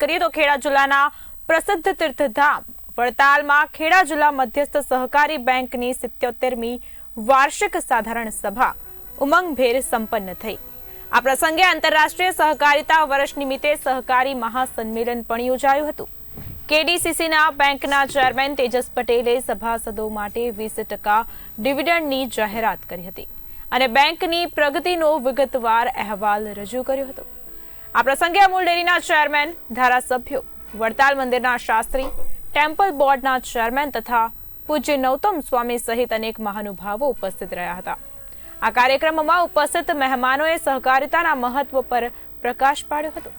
કરીએ તો ખેડા જિલ્લાના પ્રસિદ્ધ તીર્થધામ વડતાલમાં ખેડા જિલ્લા મધ્યસ્થ સહકારી બેંકની સિત્યોતેરમી વાર્ષિક સાધારણ સભા ઉમંગભેર સંપન્ન થઈ. આ પ્રસંગે આંતરરાષ્ટ્રીય સહકારિતા વર્ષ નિમિત્તે સહકારી મહાસંમેલન પણ યોજાયું હતું. કેડીસીસીના બેંકના ચેરમેન તેજસ પટેલે સભાસદો માટે વીસ ટકા ડિવિડન્ડની જાહેરાત કરી હતી અને બેંકની પ્રગતિનો વિગતવાર અહેવાલ રજૂ કર્યો હતો. આ પ્રસંગે અમૂલ ડેરીના ચેરમેન, ધારાસભ્યો, વડતાલ મંદિરના શાસ્ત્રી, ટેમ્પલ બોર્ડના ચેરમેન તથા પૂજ્ય નૌતમ સ્વામી સહિત અનેક મહાનુભાવો ઉપસ્થિત રહ્યા હતા. આ કાર્યક્રમમાં ઉપસ્થિત મહેમાનોએ સહકારિતાના મહત્વ પર પ્રકાશ પાડ્યો હતો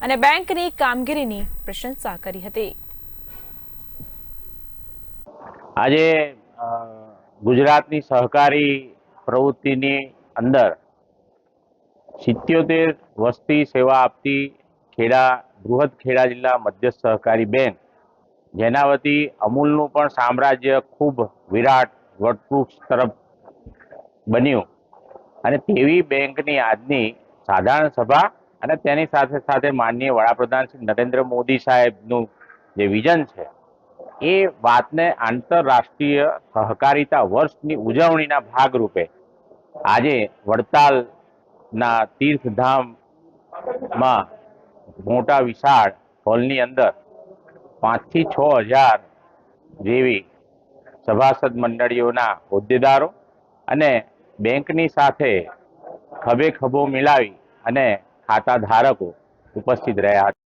અને બેંકની કામગીરીની પ્રશંસા કરી હતી. આજે ગુજરાતની સહકારી પ્રવૃત્તિની અંદર સિત્યોતેર વસ્તી સેવા આપતી ખેડા, બૃહદ ખેડા જિલ્લા મધ્યસ્થ સહકારી બેંક. જેના વતી અમૂલનું પણ સામ્રાજ્ય ખૂબ વિરાટ વટવૃક્ષ તરફ બન્યું. અને તેવી બેંકની આજની સાધારણ સભા અને તેની સાથે સાથે માનનીય વડાપ્રધાન શ્રી નરેન્દ્ર મોદી સાહેબનું જે વિઝન છે, એ વાતને આંતરરાષ્ટ્રીય સહકારિતા વર્ષની ઉજવણીના ભાગરૂપે આજે વડતાલના તીર્થધામમાં મોટા વિશાળ હોલની અંદર પાંચથી છ હજાર જેવી સભાસદ મંડળીઓના હોદ્દેદારો અને બેંકની સાથે ખભે ખભો મિલાવી અને ખાતા ધારકો ઉપસ્થિત રહ્યા હતા.